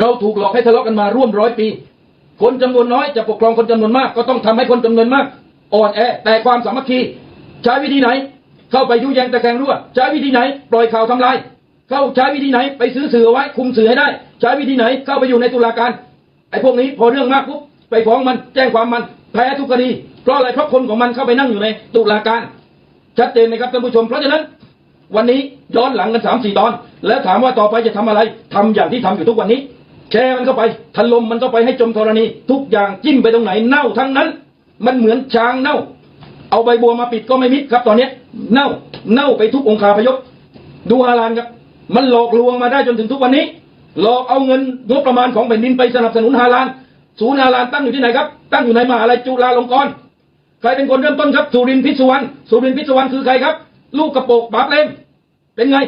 เราถูกหลอกให้ทะเลาะกันมาร่วมร้อยปี คนจำนวนน้อยจะปกครองคนจำนวนมาก ก็ต้องทำให้คนจำนวนมาก อ่อนแอ แต่ความสามัคคี ใช้วิธีไหน เข้าไปยุแยงตะแคงรั่ว ใช้วิธีไหน ปล่อยข่าวทำลาย เข้าใช้วิธีไหน ไปซื้อสื่อไว้ คุมสื่อให้ได้ ใช้วิธีไหน เข้าไปอยู่ในตุลาการ ไอ้พวกนี้พอเรื่องมากปุ๊บไปฟ้องมันแจ้งความมันแพ้ทุกคดีเพราะอะไรเพราะคนของมันเข้าไปนั่งอยู่ในตุลาการ ชัดเจนไหมครับท่านผู้ชม เพราะฉะนั้นวันนี้ย้อนหลังกันสามสี่ตอน แล้วถามว่าต่อไปจะทำอะไรทำอย่างที่ทำอยู่ทุกวันนี้ แชร์มันเข้าไปถล่มมันเข้าไปให้จมธรณี ทุกอย่างจิ้มไปตรงไหนเน่าทั้งนั้น มันเหมือนช้างเน่า เอาใบบัวมาปิดก็ไม่มิดครับ ตอนนี้เน่าเน่าไปทุกองคาพยพดูฮาลานครับ มันหลอกลวงมาได้จนถึงทุกวันนี้ หลอกเอาเงินงบประมาณของแผ่นดินไปสนับสนุนฮาลานศูนย์ฮาลานตั้งอยู่ที่ไหนครับ ตั้งอยู่ในมหาลัยจุฬาลงกรณ์ใครเป็นคนเริ่มต้นครับสุรินทร์พิศวรรณสุรินทร์พิศวรรณคือใครครับ ลูกกระโปกบาปเลมเป็นไง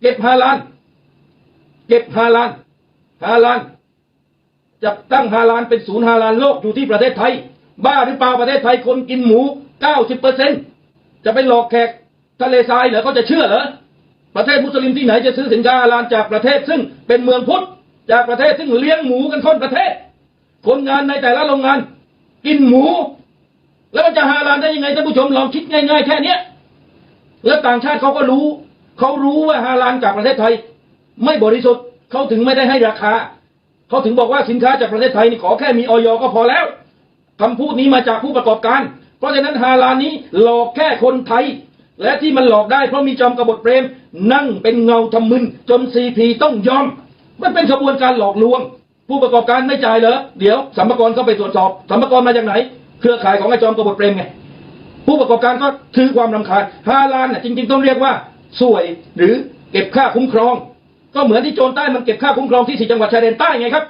เก็บฮาลาน เก็บฮาลาน ฮาลานจับตั้งฮาลานเป็นศูนย์ฮาลานโลกอยู่ที่ประเทศไทย บ้าหรือเปล่าประเทศไทยคนกินหมู90เปอร์เซ็นจะไปหลอกแขกทะเลทรายเหรอเขาจะเชื่อเหรอประเทศมุสลิมที่ไหนจะซื้อสินค้าฮาลานจากประเทศซึ่งเป็นเมืองพุทธจากประเทศซึ่งเลี้ยงหมูกันคนประเทศ คนงานในแต่ละโรงงาน กินหมู แล้วมันจะฮาลาลได้ยังไงท่านผู้ชมลองคิดง่าย ๆ แค่เนี้ยแล้วต่างชาติเขาก็รู้ เขารู้ว่าฮาลาลจากประเทศไทย ไม่บริสุทธิ์ เขาถึงไม่ได้ให้ราคาเขาถึงบอกว่าสินค้าจากประเทศไทยนี่ขอแค่มีออยก็พอแล้วคำพูดนี้มาจากผู้ประกอบการ เพราะฉะนั้นฮาลานี้หลอกแค่คนไทย และที่มันหลอกได้เพราะมีจอมกบฏเปรม นั่งเป็นเงาทำมึนจนซีพีต้องยอม มันเป็นขบวนการหลอกลวง ผู้ประกอบการไม่จ่ายเหรอเดี๋ยวสัมภาระเขาไปตรวจสอบสัมภาระมาจากไหน เครือข่ายของไอ้จอมกบฏเปรมไงผู้ประกอบการก็ถือความรำคาญฮาลานน่ะจริง ๆ ต้องเรียกว่าสวยหรือเก็บค่าคุ้มครอง ก็เหมือนที่โจรใต้มันเก็บค่าคุ้มครองที่สี่จังหวัดชายแดนใต้ไงครับ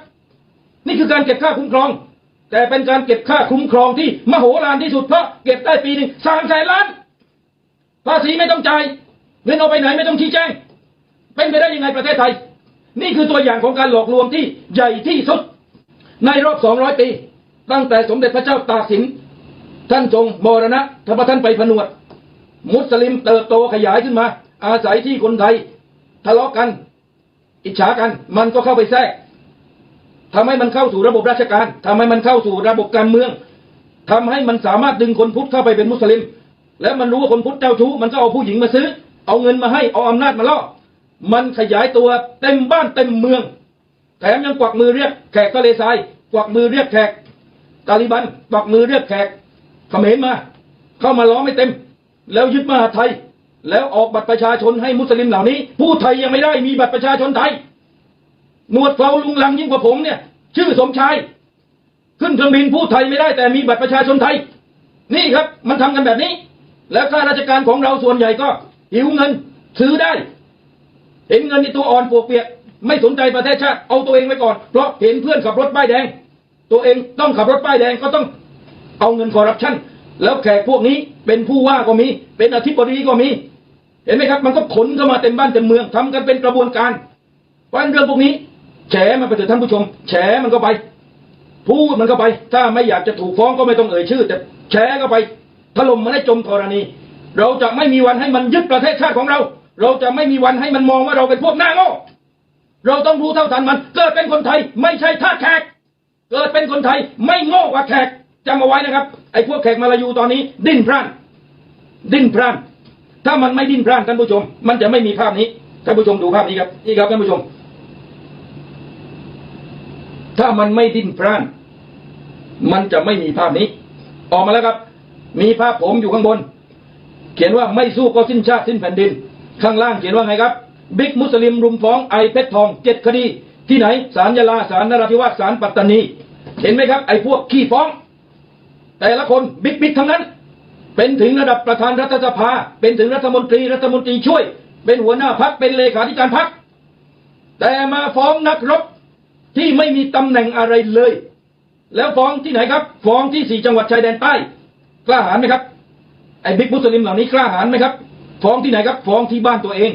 นี่คือการเก็บค่าคุ้มครอง แต่เป็นการเก็บค่าคุ้มครองที่มโหฬารที่สุดเพราะเก็บได้ปีหนึ่งสามแสนล้านภาษีไม่ต้องจ่ายเงินเอาไปไหนไม่ต้องชี้แจง เป็นไปได้ยังไงประเทศไทย นี่คือตัวอย่างของการหลอกลวงที่ใหญ่ที่สุด ในรอบ200ปี ตั้งแต่สมเด็จพระเจ้าตากสิน ท่านทรงมรณะถ้าพระท่านไปผนวด มุสลิมเติบโตขยายขึ้นมา อาศัยที่คนไทยทะเลาะกัน อิจฉากัน มันก็เข้าไปแทรกทำให้มันเข้าสู่ระบบราชการทำให้มันเข้าสู่ระบบการเมืองทำให้มันสามารถดึงคนพุทธเข้าไปเป็นมุสลิม แล้วมันรู้ว่าคนพุทธเจ้าชู้มันก็เอาผู้หญิงมาซื้อ เอาเงินมาให้เอาอำนาจมาล่อมันขยายตัวเต็มบ้านเต็มเมือง แถมยังกวักมือเรียกแขกทะเลทรายกวักมือเรียกแขกตาลิบันกวักมือเรียกแขกเขมรมา เข้ามาล้อไม่เต็ม แล้วยึดมหาไทย แล้วออกบัตรประชาชนให้มุสลิมเหล่านี้ ผู้ไทยยังไม่ได้มีบัตรประชาชนไทยหนวดเฝ้าลุงลังยิ่งกว่าผมเนี่ย ชื่อสมชายขึ้นเครื่องบินผู้ไทยไม่ได้แต่มีบัตรประชาชนไทย นี่ครับมันทำกันแบบนี้ แล้วข้าราชการของเราส่วนใหญ่ก็หิวเงินซื้อได้ เห็นเงินในตัวอ่อนปวกเปียก ไม่สนใจประเทศชาติเอาตัวเองไว้ก่อน เพราะเห็นเพื่อนขับรถป้ายแดง ตัวเองต้องขับรถป้ายแดงก็ต้องเอาเงินคอร์รัปชันแล้วแขกพวกนี้เป็นผู้ว่าก็มี เป็นอธิบดีก็มี เห็นไหมครับ มันก็ขนเข้ามาเต็มบ้านเต็มเมืองทำกันเป็นกระบวนการเพราะฉะนั้นเรื่องพวกนี้แฉมันไปเถอะท่านผู้ชม แฉมันก็ไป พูดมันก็ไป ถ้าไม่อยากจะถูกฟ้องก็ไม่ต้องเอ่ยชื่อ แต่แฉก็ไปถล่มมันให้จมธรณี เราจะไม่มีวันให้มันยึดประเทศชาติของเรา เราจะไม่มีวันให้มันมองว่าเราเป็นพวกหน้าโง่เราต้องรู้เท่าทันมัน เกิดเป็นคนไทย ไม่ใช่ท่าแขก เกิดเป็นคนไทย ไม่โง่กว่าแขกจำเอาไว้นะครับ ไอ้พวกแขกมาลายูตอนนี้ ดิ้นพร่าน ดิ้นพร่าน ถ้ามันไม่ดิ้นพร่านท่านผู้ชม มันจะไม่มีภาพนี้ท่านผู้ชมดูภาพนี้ครับนี่ครับท่านผู้ชม ถ้ามันไม่ดิ้นพร่าน มันจะไม่มีภาพนี้ ออกมาแล้วครับ มีภาพผมอยู่ข้างบน เขียนว่าไม่สู้ก็สิ้นชาติสิ้นแผ่นดิน ข้างล่างเขียนว่าไงครับบิ๊กมุสลิมรุมฟ้องไอเพชรทองเจ็ดคดี ที่ไหนศาลยาลาศาลนราธิวาสศาลปัตตานี เห็นไหมครับ ไอพวกขี้ฟ้อง แต่ละคนบิ๊กบิ๊กทั้งนั้น เป็นถึงระดับประธานรัฐสภา เป็นถึงรัฐมนตรีรัฐมนตรีช่วย เป็นหัวหน้าพักเป็นเลขาธิการพัก แต่มาฟ้องนักรบที่ไม่มีตำแหน่งอะไรเลย แล้วฟ้องที่ไหนครับ ฟ้องที่สี่จังหวัดชายแดนใต้ กล้าหาญไหมครับไอ้บิ๊กมุสลิมเหล่านี้กล้าหาญไหมครับ ฟ้องที่ไหนครับ ฟ้องที่บ้านตัวเอง